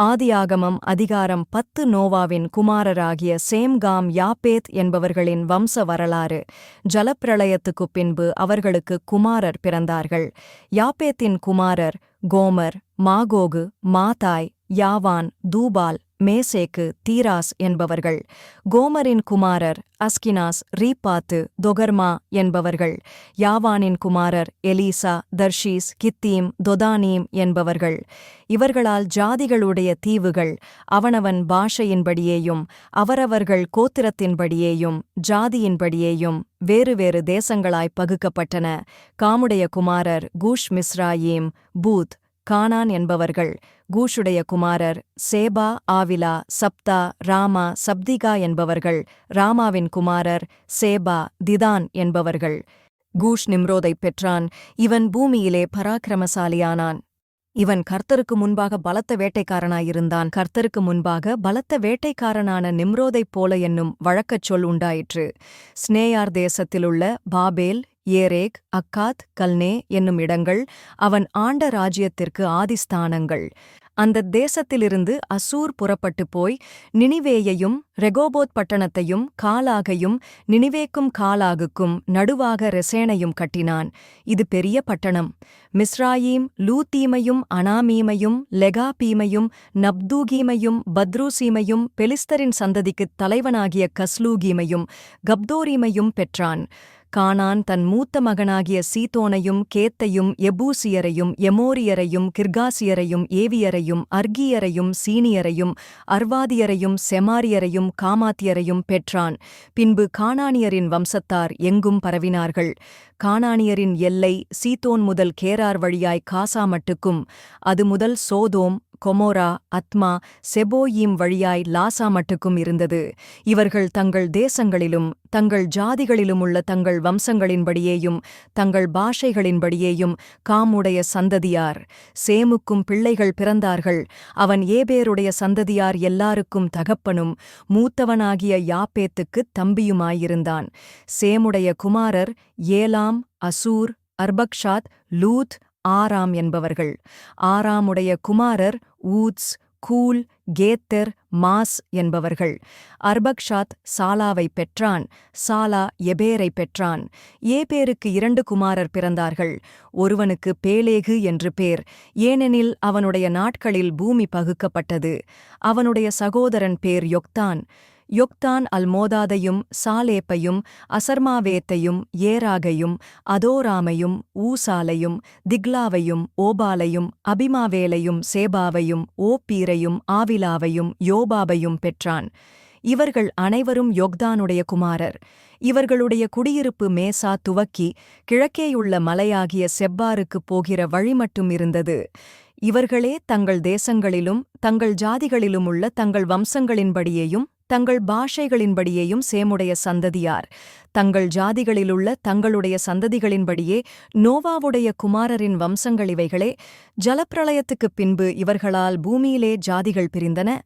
ஆதியாகமம் அதிகாரம் பத்து நோவாவின் குமாரராகிய சேம்காம் யாப்பேத் என்பவர்களின் வம்ச வரலாறு. ஜலப்பிரளயத்துக்குப் பின்பு அவர்களுக்கு குமாரர் பிறந்தார்கள். யாப்பேத்தின் குமாரர் கோமர் மாகோகு மாதாய் யாவான் தூபால் மேசேக்கு தீராஸ் என்பவர்கள். கோமரின் குமாரர் அஸ்கினாஸ் ரீபாத்து தொகர்மா என்பவர்கள் யாவானின் குமாரர் எலீசா தர்ஷீஸ் கித்தீம் தொதானீம் என்பவர்கள். இவர்களால் ஜாதிகளுடைய தீவுகள் அவனவன் பாஷையின்படியேயும் அவரவர்கள் கோத்திரத்தின்படியேயும் ஜாதியின்படியேயும் வேறு வேறு தேசங்களாய் பகுக்கப்பட்டன. காமுடைய குமாரர் கூஷ் மிஸ்ராயீம் பூத் கானான் என்பவர்கள் கூஷுடைய குமாரர் சேபா ஆவிலா சப்தா ராமா சப்திகா என்பவர்கள் ராமாவின் குமாரர் சேபா திதான் என்பவர்கள். கூஷ் நிம்ரோதைப் பெற்றான். இவன் பூமியிலே பராக்கிரமசாலியானான். இவன் கர்த்தருக்கு முன்பாக பலத்த வேட்டைக்காரனாயிருந்தான். கர்த்தருக்கு முன்பாக பலத்த வேட்டைக்காரனான நிம்ரோதைப் போல என்னும் வழக்கச் சொல் உண்டாயிற்று. ஸ்னேயார் தேசத்திலுள்ள பாபேல் ஏரேக் அக்காத் கல்னே என்னும் இடங்கள் அவன் ஆண்ட ராஜ்யத்திற்கு ஆதிஸ்தானங்கள். அந்த தேசத்திலிருந்து அசூர் புறப்பட்டுப் போய் நினிவேயையும் ரெகோபோத் பட்டணத்தையும் காலாகையும் நினிவேக்கும் காலாகுக்கும் நடுவாக ரெசேனையும் கட்டினான். இது பெரிய பட்டணம். மிஸ்ராயீம் லூத்தீமையும் அனாமீமையும் லெகாபீமையும் நப்தூகீமையும் பத்ரூசீமையும் பெலிஸ்தரின் சந்ததிக்குத் தலைவனாகிய கஸ்லூகீமையும் கப்தோரீமையும் பெற்றான். கானான் தன் மூத்த மகனாகிய சீதோனையும் கேத்தையும் எபூசியரையும் எமோரியரையும் கிர்காசியரையும் ஏவியரையும் அர்கியரையும் சீனியரையும் அர்வாதியரையும் செமாரியரையும் காமாத்தியரையும் பெற்றான். பின்பு கானானியரின் வம்சத்தார் எங்கும் பரவினார்கள். கானானியரின் எல்லை சீதோன் முதல் கேரார் வழியாய் காசா மட்டுக்கும். அது முதல் சோதோம் கொமோரா அத்மா செபோயீம் வழியாய் லாசா மட்டுக்கும் இருந்தது. இவர்கள் தங்கள் தேசங்களிலும் தங்கள் ஜாதிகளிலும் உள்ள தங்கள் வம்சங்களின்படியேயும் தங்கள் பாஷைகளின்படியேயும் காமுடைய சந்ததியார். சேமுக்கும் பிள்ளைகள் பிறந்தார்கள். அவன் ஏபேருடைய சந்ததியார் எல்லாருக்கும் தகப்பனும் மூத்தவனாகிய யாப்பேத்துக்குத் தம்பியுமாயிருந்தான். சேமுடைய குமாரர் ஏலாம் அசூர் அர்பக்ஷாத் லூத் ஆராம் என்பவர்கள். ஆராமுடைய குமாரர் ஊத்ஸ் கூல் கேத்தர் மாஸ் என்பவர்கள். அர்பக்ஷாத் சாலாவைப் பெற்றான். சாலா எபேரை பெற்றான். ஏபேருக்கு இரண்டு குமாரர் பிறந்தார்கள். ஒருவனுக்கு பேலேகு என்று பேர். ஏனெனில் அவனுடைய நாட்களில் பூமி பகுக்கப்பட்டது. அவனுடைய சகோதரன் பேர் யொக்தான். யொக்தான் அல்மோதாதையும் சாலேப்பையும் அசர்மாவேத்தையும் ஏராகையும் அதோராமையும் ஊசாலையும் திக்லாவையும் ஓபாலையும் அபிமாவேலையும் சேபாவையும் ஓப்பீரையும் ஆவிலாவையும் யோபாபையும் பெற்றான். இவர்கள் அனைவரும் யொக்தானுடைய குமாரர். இவர்களுடைய குடியிருப்பு மேசா துவக்கி கிழக்கேயுள்ள மலையாகிய செப்பாருக்குப் போகிற வழி மட்டும் இருந்தது. இவர்களே தங்கள் தேசங்களிலும் தங்கள் ஜாதிகளிலுமுள்ள தங்கள் வம்சங்களின்படியேயும் தங்கள் பாஷைகளின்படியேயும் சேமுடைய சந்ததியார். தங்கள் ஜாதிகளிலுள்ள தங்களுடைய சந்ததிகளின்படியே நோவாவுடைய குமாரரின் வம்சங்கள் இவைகளே. ஜலப்பிரளயத்துக்குப் பின்பு இவர்களால் பூமியிலே ஜாதிகள் பிரிந்தன.